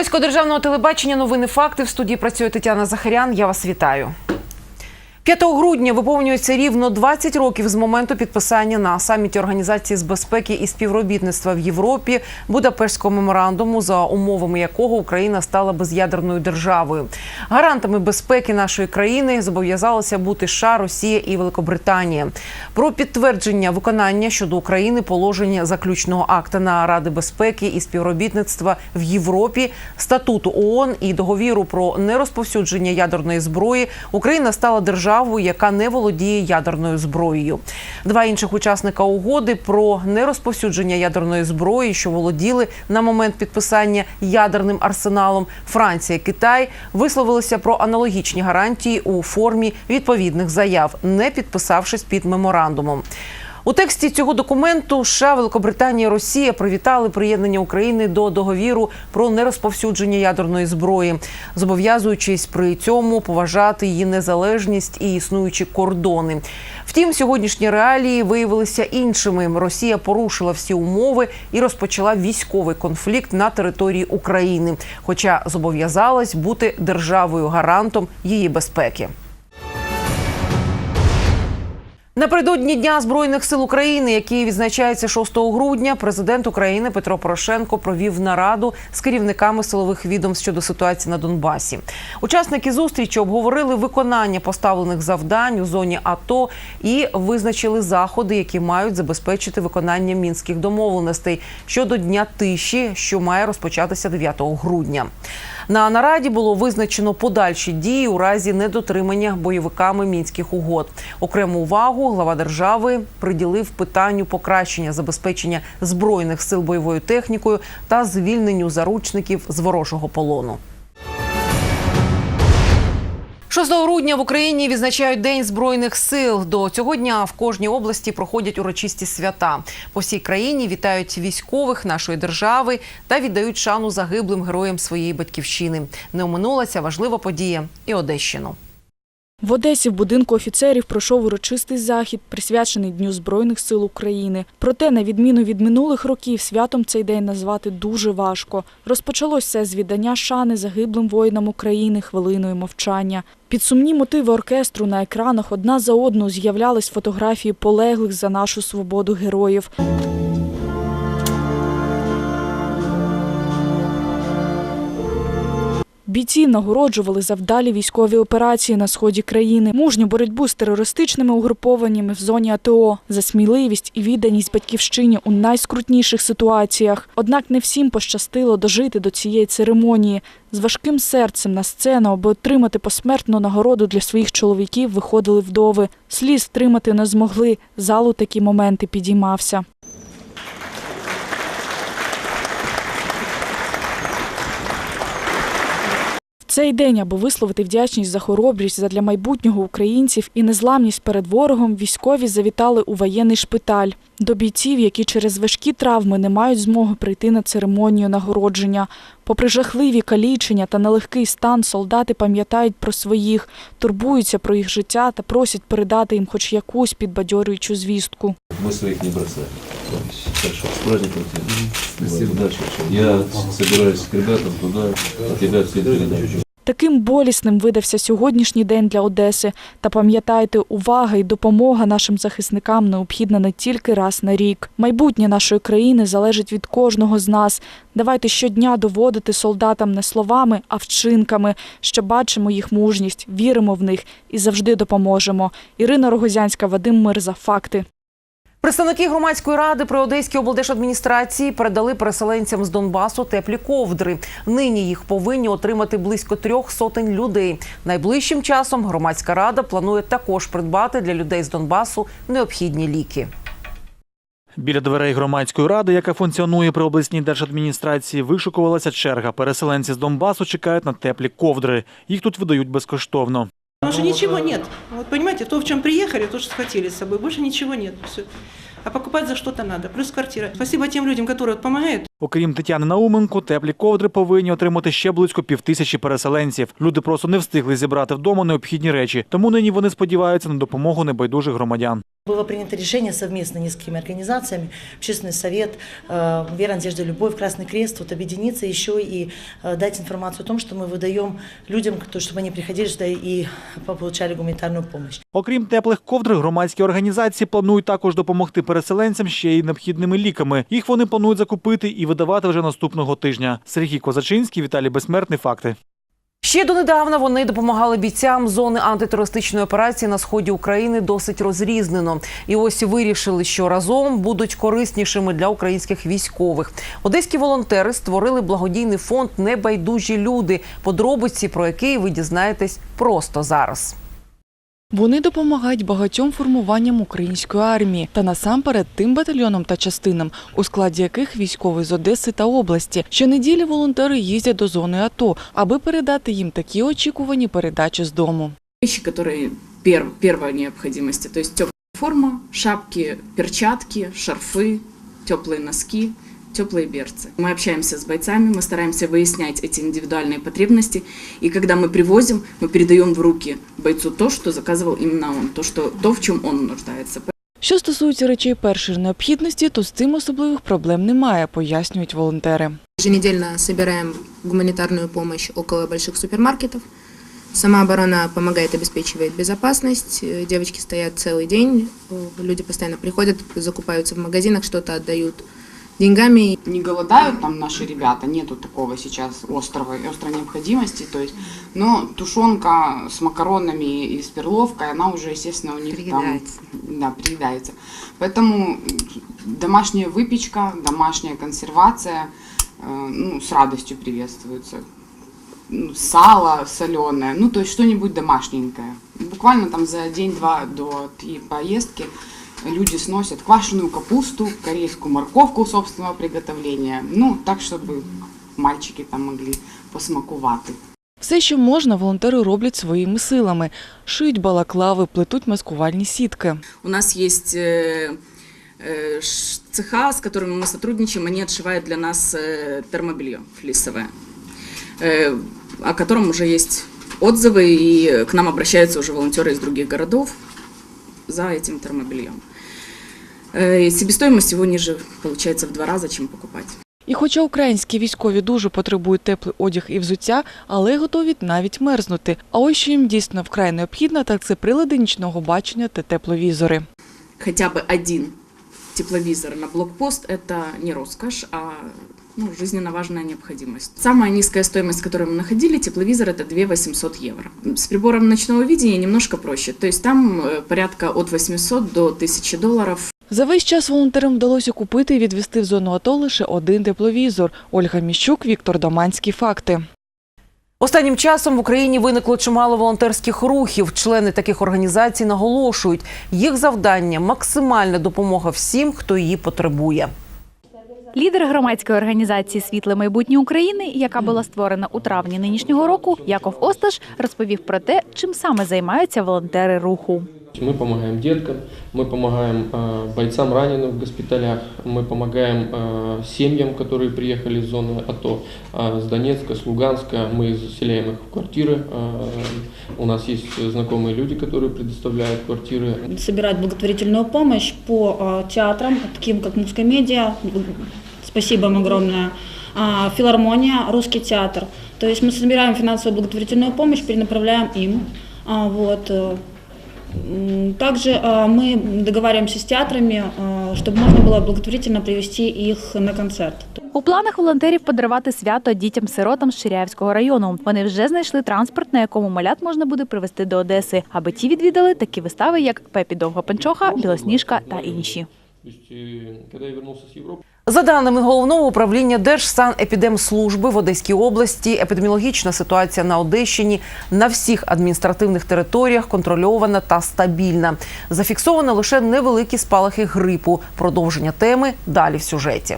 ефірі державного телебачення новини факти в студії працює Тетяна Захарян. Я вас вітаю. 5 грудня виповнюється рівно 20 років з моменту підписання на саміті Організації з безпеки і співробітництва в Європі Будапештського меморандуму, за умовами якого Україна стала без'ядерною державою. Гарантами безпеки нашої країни зобов'язалися бути США, Росія і Великобританія. Про підтвердження виконання щодо України положення заключного акта на Ради безпеки і співробітництва в Європі, статуту ООН і договіру про нерозповсюдження ядерної зброї Україна стала державою, яка не володіє ядерною зброєю. Два інших учасника угоди про нерозповсюдження ядерної зброї, що володіли на момент підписання ядерним арсеналом Франція, Китай, висловилися про аналогічні гарантії у формі відповідних заяв, не підписавшись під меморандумом. У тексті цього документу США, Великобританія, Росія привітали приєднання України до договіру про нерозповсюдження ядерної зброї, зобов'язуючись при цьому поважати її незалежність і існуючі кордони. Втім, сьогоднішні реалії виявилися іншими. Росія порушила всі умови і розпочала військовий конфлікт на території України, хоча зобов'язалась бути державою гарантом її безпеки. Напередодні Дня збройних сил України, який відзначається 6 грудня, президент України Петро Порошенко провів нараду з керівниками силових відомств щодо ситуації на Донбасі. Учасники зустрічі обговорили виконання поставлених завдань у зоні АТО і визначили заходи, які мають забезпечити виконання мінських домовленостей щодо дня тиші, що має розпочатися 9 грудня. На нараді було визначено подальші дії у разі недотримання бойовиками мінських угод. Окрему увагу глава держави приділив питанню покращення забезпечення збройних сил бойовою технікою та звільненню заручників з ворожого полону. 6 грудня в Україні відзначають День збройних сил. До цього дня в кожній області проходять урочисті свята. По всій країні вітають військових нашої держави та віддають шану загиблим героям своєї батьківщини. Не оминулася важлива подія і Одещину. В Одесі в будинку офіцерів пройшов урочистий захід, присвячений Дню Збройних сил України. Проте, на відміну від минулих років, святом цей день назвати дуже важко. Розпочалось все з віддання шани загиблим воїнам України хвилиною мовчання. Під сумні мотиви оркестру на екранах одна за одну з'являлись фотографії полеглих за нашу свободу героїв. Бійці нагороджували за вдалі військові операції на сході країни, мужню боротьбу з терористичними угрупованнями в зоні АТО, за сміливість і відданість батьківщині у найскрутніших ситуаціях. Однак не всім пощастило дожити до цієї церемонії. З важким серцем на сцену, аби отримати посмертну нагороду для своїх чоловіків, виходили вдови. Сліз тримати не змогли. Зал у такі моменти підіймався. Цей день, аби висловити вдячність за хоробрість задля майбутнього українців і незламність перед ворогом, військові завітали у воєнний шпиталь до бійців, які через важкі травми не мають змоги прийти на церемонію нагородження. Попри жахливі калічення та нелегкий стан, солдати пам'ятають про своїх, турбуються про їх життя та просять передати їм хоч якусь підбадьорюючу звістку. Мы своих не. С праздником тебя. Я собираюсь к ребятам туда, от тебя все передачи. Таким болісним видався сьогоднішній день для Одеси. Та пам'ятайте, увага і допомога нашим захисникам необхідна не тільки раз на рік. Майбутнє нашої країни залежить від кожного з нас. Давайте щодня доводити солдатам не словами, а вчинками, що бачимо їх мужність, віримо в них і завжди допоможемо. Ірина Рогозянська, Вадим Мирза. Факти. Представники громадської ради при Одеській облдержадміністрації передали переселенцям з Донбасу теплі ковдри. Нині їх повинні отримати близько трьох сотень людей. Найближчим часом громадська рада планує також придбати для людей з Донбасу необхідні ліки. Біля дверей громадської ради, яка функціонує при обласній держадміністрації, вишукувалася черга. Переселенці з Донбасу чекають на теплі ковдри. Їх тут видають безкоштовно. Потому что ничего нет. Вот понимаете, то, в чем приехали, то, что схватили с собой, больше ничего нет. Все. А покупать за что-то надо. Плюс квартира. Спасибо тем людям, которые допомагають. Окрім Тетяни Науменко, теплі ковдри повинні отримати ще близько півтисячі переселенців. Люди просто не встигли зібрати вдома необхідні речі, тому нині вони сподіваються на допомогу небайдужих громадян. Было принято решение совместно несколькими организациями, Общественный совет, э, Вера, Надежда, Любовь, Красный Крест, вот объединиться еще и э, дать информацию о том, что мы выдаем людям, кто- чтобы они приходили сюда и получали гуманитарную помощь. Окрім теплих ковдр, громадські організації планують також допомогти переселенцям ще й необхідними ліками. Їх вони планують закупити і видавати вже наступного тижня. Сергій Козачинський, Віталій Безсмертний. Факти. Ще донедавна вони допомагали бійцям зони антитерористичної операції на сході України досить розрізнено. І ось вирішили, що разом будуть кориснішими для українських військових. Одеські волонтери створили благодійний фонд Небайдужі люди. Подробиці про який ви дізнаєтесь просто зараз. Вони допомагають багатьом формуванням української армії та насамперед тим батальйонам та частинам, у складі яких військові з Одеси та області. Щонеділі волонтери їздять до зони АТО, аби передати їм такі очікувані передачі з дому. вещи, которые пер, первой необходимости. То есть теплая форма, шапки, перчатки, шарфы, теплые носки, теплые берцы. Мы общаемся с бойцами, мы стараемся выяснять эти индивидуальные потребности. И когда мы привозим, мы передаем в руки бойцу то, что заказывал именно он, то, что, то в чем он нуждается. Що стосується речей першої необхідності, то з цим особливих проблем немає, пояснюють волонтери. Еженедельно собираем гуманитарную помощь около больших супермаркетов. Самооборона помогает, обеспечивает безопасность. Э, Девочки стоят целый день, э, люди постоянно приходят, закупаются в магазинах, что-то отдают деньгами. не голодают там наши ребята, нету такого сейчас острого, острой необходимости, то есть, но тушенка с макаронами и с перловкой, она уже, естественно, у них Приедается. там, да, приедается. Поэтому домашняя выпечка, домашняя консервация, э, ну, с радостью приветствуется. Ну, Сало соленое, ну, то есть что-нибудь домашненькое. Буквально там за день-два до поездки люди сносят квашеную капусту, корейскую морковку собственного приготовления. Ну, так, чтобы мальчики там могли посмакувати. Все, що можна, волонтери роблять своїми силами: шиють балаклави, плетуть маскувальні сітки. У нас есть э, э, ш- цеха, с которыми мы сотрудничаем, они отшивают для нас э, термобелье флисовое, э, о котором уже есть отзывы, и к нам обращаются уже волонтеры из других городов за этим термобельем. Э, и себестоимость его ниже получается в два раза, чем покупать. І хоча українські військові дуже потребують теплий одяг і взуття, але готові навіть мерзнути. А ось що їм дійсно вкрай необхідно, так це прилади нічного бачення та тепловізори. Хотя бы один тепловизор на блокпост – это не роскошь, а ну, жизненно важная необходимость. Самая низкая стоимость, которую мы находили, тепловизор – это 2 800 евро. С прибором ночного видения немножко проще. То есть там э, порядка от 800 до 1000 долларов За весь час волонтерам вдалося купити і відвести в зону АТО лише один тепловізор. Ольга Міщук, Віктор Доманський. Факти. Останнім часом в Україні виникло чимало волонтерських рухів. Члени таких організацій наголошують, їх завдання максимальна допомога всім, хто її потребує. Лідер громадської організації Світле майбутнє України, яка була створена у травні нинішнього року, Яков Осташ розповів про те, чим саме займаються волонтери руху. Мы помогаем деткам, мы помогаем э, бойцам раненым в госпиталях, мы помогаем э, семьям, которые приехали из зоны АТО, э, с Донецка, с Луганска. Мы заселяем их в квартиры. Э, у нас есть знакомые люди, которые предоставляют квартиры. собирать благотворительную помощь по э, театрам, таким как Мускомедия, спасибо им огромное, а, филармония, русский театр. То есть мы собираем финансовую благотворительную помощь, перенаправляем им. А, Вот. э, м, Также э, мы договариваемся с театрами, э, чтобы можно было благотворительно привести их на концерт. У планах волонтерів подарувати свято дітям-сиротам з Ширяївського району. Вони вже знайшли транспорт, на якому малят можна буде привезти до Одеси, аби ті відвідали такі вистави, як Пепі Довгопанчоха, Білосніжка та інші. То есть, э, когда я вернулся с Европы, За даними головного управління Держсанепідемслужби в Одеській області, епідеміологічна ситуація на Одещині на всіх адміністративних територіях контрольована та стабільна. Зафіксовано лише невеликі спалахи грипу. Продовження теми далі в сюжеті.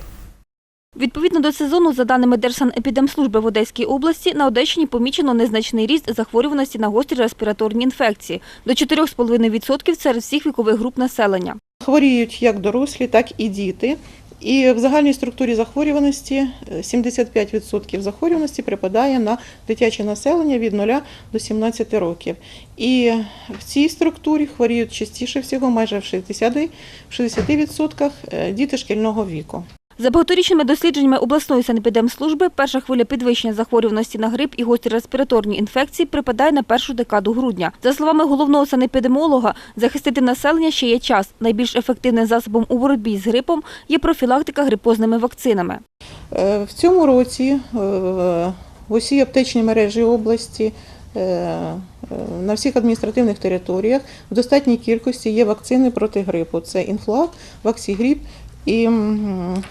Відповідно до сезону, за даними Держсанепідемслужби в Одеській області, на Одещині помічено незначний ріст захворюваності на гострі респіраторні інфекції до 4,5% серед всіх вікових груп населення. Хворіють як дорослі, так і діти. І в загальній структурі захворюваності е, 75% захворюваності припадає на дитяче населення від 0 до 17 років. І в цій структурі хворіють частіше всього, майже в 60%, в 60% е, діти шкільного віку. За багаторічними дослідженнями обласної санепідемслужби, перша хвиля підвищення захворюваності на грип і гострі респіраторні інфекції припадає на першу декаду грудня. За словами головного санепідемолога, захистити населення ще є час. Найбільш ефективним засобом у боротьбі з грипом є профілактика грипозними вакцинами. Е, В цьому році е, в усій аптечній мережі області е, на всіх адміністративних територіях в достатній кількості є вакцини проти грипу. Це інфлаг, ваксігріп і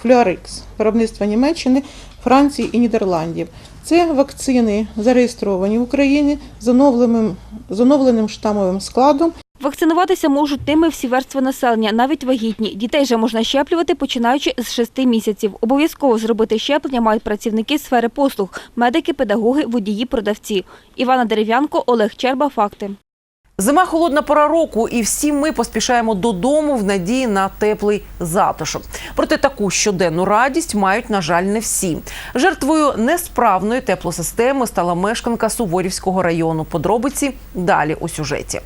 флюарикс виробництва Німеччини, Франції і Нідерландів. Це вакцини зареєстровані в Україні з оновленим, з оновленим штамовим складом. Вакцинуватися можуть ними всі верстви населення, навіть вагітні. Дітей же можна щеплювати, починаючи з 6 місяців. Обов'язково зробити щеплення мають працівники сфери послуг – медики, педагоги, водії, продавці. Івана Дерев'янко, Олег Черба. Факти. Зима холодна пора року, і всі ми поспішаємо додому в надії на теплий затишок. Проте таку щоденну радість мають, на жаль, не всі. Жертвою несправної теплосистеми стала мешканка Суворівського району. Подробиці далі у сюжеті.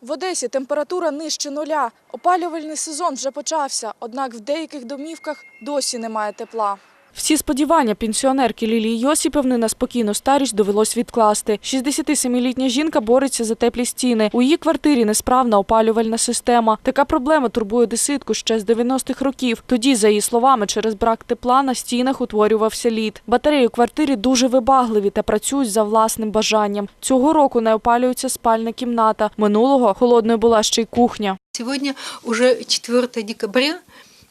В Одесі температура нижче нуля. Опалювальний сезон вже почався, однак в деяких домівках досі немає тепла. Всі сподівання пенсіонерки Лілії Йосипівни на спокійну старість довелось відкласти. 67-літня жінка бореться за теплі стіни. У її квартирі несправна опалювальна система. Така проблема турбує деситку ще з 90-х років. Тоді, за її словами, через брак тепла на стінах утворювався лід. Батареї у квартирі дуже вибагливі та працюють за власним бажанням. Цього року не опалюється спальна кімната. Минулого холодною була ще й кухня. Сегодня уже 4 декабря,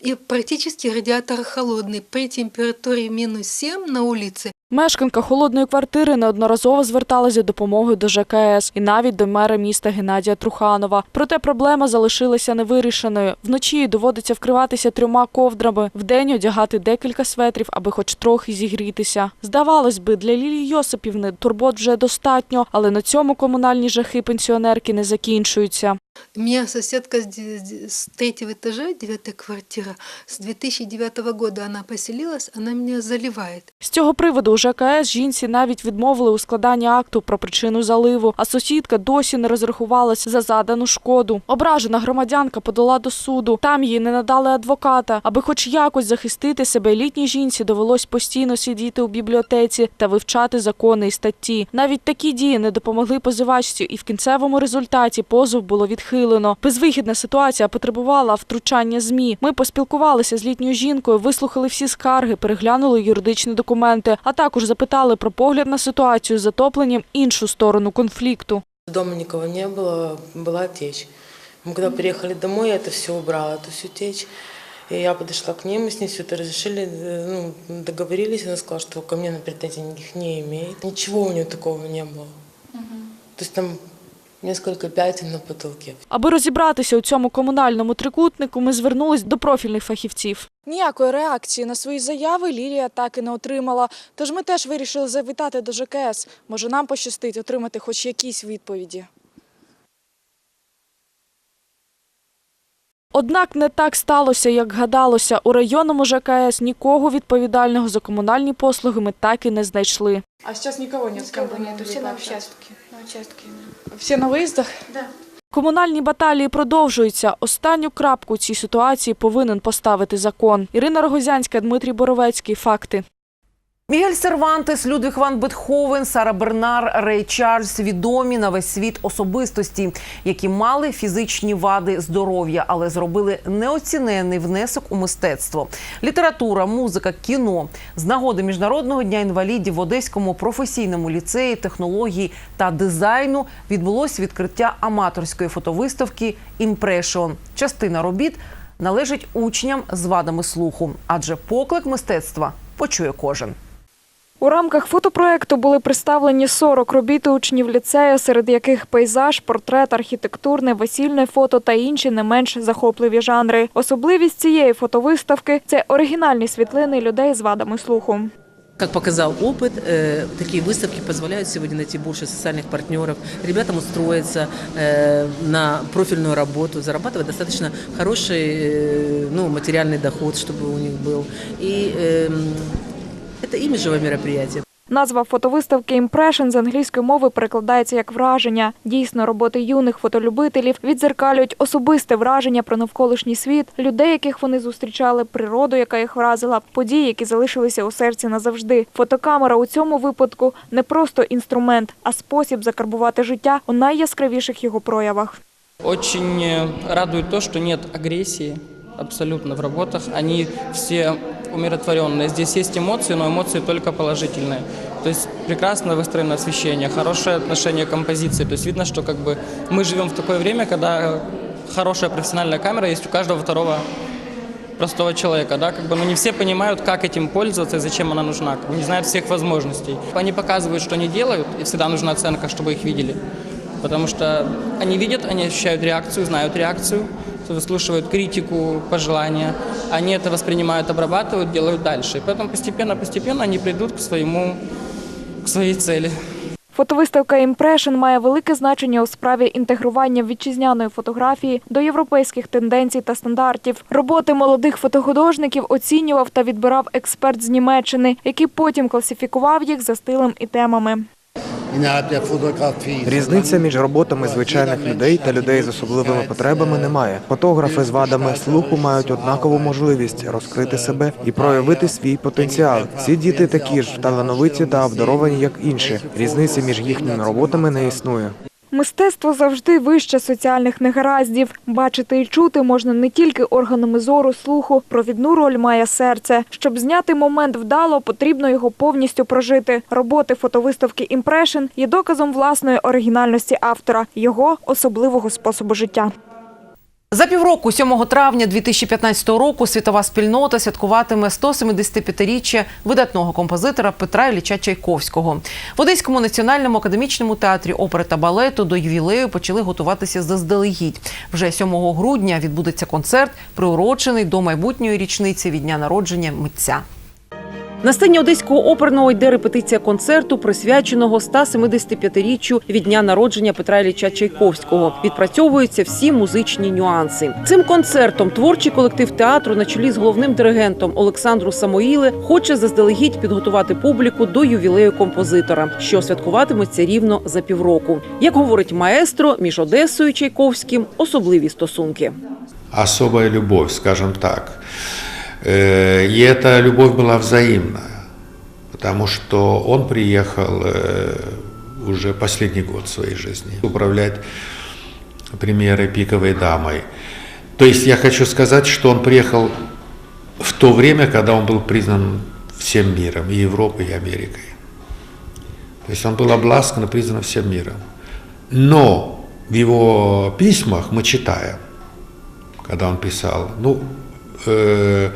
и практически радиатор холодный. При температуре минус 7 на улице Мешканка холодної квартири неодноразово зверталася допомогою до ЖКС і навіть до мера міста Геннадія Труханова. Проте проблема залишилася невирішеною. Вночі доводиться вкриватися трьома ковдрами, вдень одягати декілька светрів, аби хоч трохи зігрітися. Здавалось би, для Лілії Йосипівни турбот вже достатньо, але на цьому комунальні жахи пенсіонерки не закінчуються. У меня соседка с третьего этажа, девятая квартира, с 2009 года она поселилась, она меня заливает. З цього приводу у ЖКС жінці навіть відмовили у складанні акту про причину заливу, а сусідка досі не розрахувалась за задану шкоду. Ображена громадянка подала до суду. Там їй не надали адвоката. Аби хоч якось захистити себе, літній жінці довелось постійно сидіти у бібліотеці та вивчати закони і статті. Навіть такі дії не допомогли позивачці, і в кінцевому результаті позов було відхилено Безвихідна ситуація потребувала втручання ЗМІ. Ми поспілкувалися з літньою жінкою, вислухали всі скарги, переглянули юридичні документи, а також запитали про погляд на ситуацію з затопленням іншу сторону конфлікту. Дома никого не было, была течь. Мы когда приехали домой, я это все убрала, эту всю течь. И я подошла к ней, мы с ней все это разрешили, э, ну, договорились, она сказала, что ко мне на претензий никаких не имеет. Ничего у нее такого не было. То есть там несколько пятен на потолке. Аби розібратися у цьому комунальному трикутнику, ми звернулись до профільних фахівців. Ніякої реакції на свої заяви Лілія так і не отримала. Тож ми теж вирішили завітати до ЖКС. Може, нам пощастить отримати хоч якісь відповіді. Однак не так сталося, як гадалося. У районному ЖКС нікого відповідального за комунальні послуги ми так і не знайшли. А зараз нікого ким ви на участке. Участке. Всі на виїздах? Комунальні баталії продовжуються. Останню крапку цій ситуації повинен поставити закон. Ірина Рогозянська, Дмитрій Боровецький. Факти. Мігель Сервантес, Людвіг Ван Бетховен, Сара Бернар, Рей Чарльз відомі на весь світ особистості, які мали фізичні вади здоров'я, але зробили неоціненний внесок у мистецтво. Література, музика, кіно з нагоди міжнародного дня інвалідів в Одеському професійному ліцеї технології та дизайну відбулось відкриття аматорської фотовиставки Імпрешон. Частина робіт належить учням з вадами слуху, адже поклик мистецтва почує кожен. У рамках фотопроекту були представлені 40 робіт учнів ліцею, серед яких пейзаж, портрет, архітектурне, весільне фото та інші не менш захопливі жанри. Особливість цієї фотовиставки це оригінальні світлини людей з вадами слуху. Как показал опыт, э, такие выставки позволяют сегодня найти больше социальных партнеров, ребятам устроиться э, на профильную работу, зарабатывать достаточно хороший э, ну, материальный доход, чтобы у них был. И эм, это имиджевое мероприятие. Назва фотовиставки «Імпрешн» з англійської мови перекладається як «враження». Дійсно, роботи юних фотолюбителів відзеркалюють особисте враження про навколишній світ, людей, яких вони зустрічали, природу, яка їх вразила, події, які залишилися у серці назавжди. Фотокамера у цьому випадку не просто інструмент, а спосіб закарбувати життя у найяскравіших його проявах. Очень э, радует то, что нет агрессии абсолютно в работах. Они все умиротворенные. Здесь есть эмоции, но эмоции только положительные. То есть прекрасно выстроено освещение, хорошее отношение к композиции. То есть видно, что как бы мы живем в такое время, когда хорошая профессиональная камера есть у каждого второго простого человека, да, как бы, но не все понимают, как этим пользоваться и зачем она нужна, как бы не знают всех возможностей. Они показывают, что они делают, и всегда нужна оценка, чтобы их видели, потому что они видят, они ощущают реакцию, знают реакцию, выслушивают критику, пожелания, они это воспринимают, обрабатывают, делают дальше, и поэтому постепенно-постепенно они придут к своему, к своей цели. Фотовиставка «Імпрешн» має велике значення у справі інтегрування вітчизняної фотографії до європейських тенденцій та стандартів. Роботи молодих фотохудожників оцінював та відбирав експерт з Німеччини, який потім класифікував їх за стилем і темами. Різниця між роботами звичайних людей та людей з особливими потребами немає. Фотографи з вадами слуху мають однакову можливість розкрити себе і проявити свій потенціал. Всі діти такі ж талановиті та обдаровані, як інші. Різниці між їхніми роботами не існує. Мистецтво завжди вище соціальних негараздів. Бачити і чути можна не тільки органами зору, слуху. Провідну роль має серце. Щоб зняти момент вдало, потрібно його повністю прожити. Роботи фотовиставки «Імпрешн» є доказом власної оригінальності автора, його особливого способу життя. За півроку, 7 травня 2015 року, світова спільнота святкуватиме 175-річчя видатного композитора Петра Ілліча Чайковського. В Одеському національному академічному театрі опери та балету до ювілею почали готуватися заздалегідь. Вже 7 грудня відбудеться концерт, приурочений до майбутньої річниці від дня народження митця. На сцені Одеського оперного йде репетиція концерту, присвяченого 175-річчю від дня народження Петра Ілліча Чайковського. Відпрацьовуються всі музичні нюанси. Цим концертом творчий колектив театру на чолі з головним диригентом Олександру Самоїле хоче заздалегідь підготувати публіку до ювілею композитора, що святкуватиметься рівно за півроку. Як говорить маестро, між Одесою і Чайковським особливі стосунки. особая любовь, скажем так. Э, И эта любовь была взаимная, потому что он приехал э, уже последний год своей жизни управлять премьерой «Пиковой дамой». То есть я хочу сказать, что он приехал в то время, когда он был признан всем миром, и Европой, и Америкой. То есть он был обласкан и признан всем миром. Но в его письмах мы читаем, когда он писал, ну, э,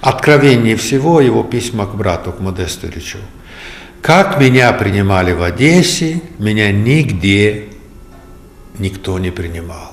откровение всего его письма к брату, к Модесту Ильичу. Как меня принимали в Одессе, меня нигде никто не принимал.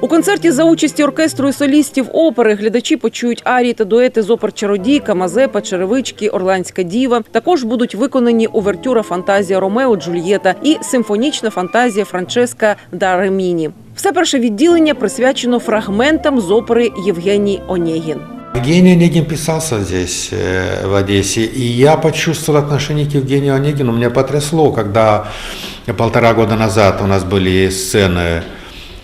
У концерті за участі оркестру і солістів опери глядачі почують арії та дуети з опер Чародійка, Мазепа, Черевички, Орландська діва. Також будуть виконані увертюра фантазія Ромео Джульєта і симфонічна фантазія Франческа да Реміні. Все перше відділення присвячено фрагментам з опери Євгеній Онєгін. Евгений Онегин писался здесь, э, в Одессе, и я почувствовал отношение к Евгению Онегину. Меня потрясло, когда полтора года назад у нас были сцены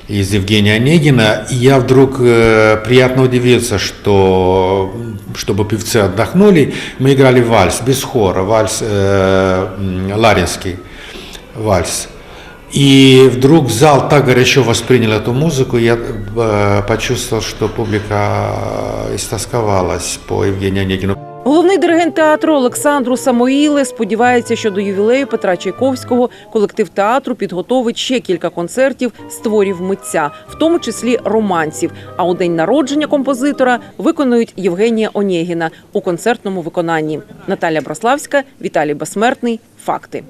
из Евгения Онегина, и я вдруг э, приятно удивился, что чтобы певцы отдохнули, мы играли вальс без хора, вальс э, м, ларинский вальс. И вдруг зал так горячо воспринял эту музыку, я э, почувствовал, что публика истосковалась по Евгению Онегину. Головний диригент театру Олександру Самоїле сподівається, що до ювілею Петра Чайковського колектив театру підготовить ще кілька концертів з творів митця, в тому числі романсів. А у день народження композитора виконують Євгенія Онєгіна у концертному виконанні. Наталя Браславська, Віталій Безсмертний. Факти.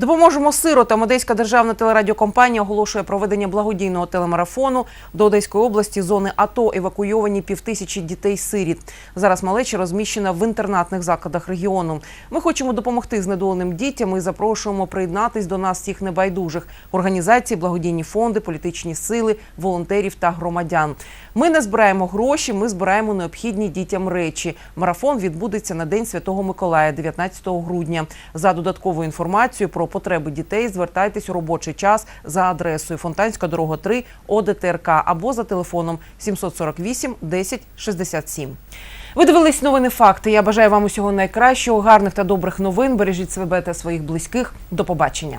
Допоможемо сиротам. Одеська державна телерадіокомпанія оголошує проведення благодійного телемарафону до Одеської області зони АТО евакуйовані півтисячі дітей-сиріт. Зараз малеча розміщена в інтернатних закладах регіону. Ми хочемо допомогти знедоленим дітям і запрошуємо приєднатись до нас всіх небайдужих організацій, благодійні фонди, політичні сили, волонтерів та громадян. Ми не збираємо гроші, ми збираємо необхідні дітям речі. Марафон відбудеться на День Святого Миколая, 19 грудня. За додатковою інформацією про потреби дітей звертайтесь у робочий час за адресою Фонтанська дорога 3 ОДТРК або за телефоном 748 10 67. Ви дивились новини факти. Я бажаю вам усього найкращого, гарних та добрих новин. Бережіть себе та своїх близьких. До побачення.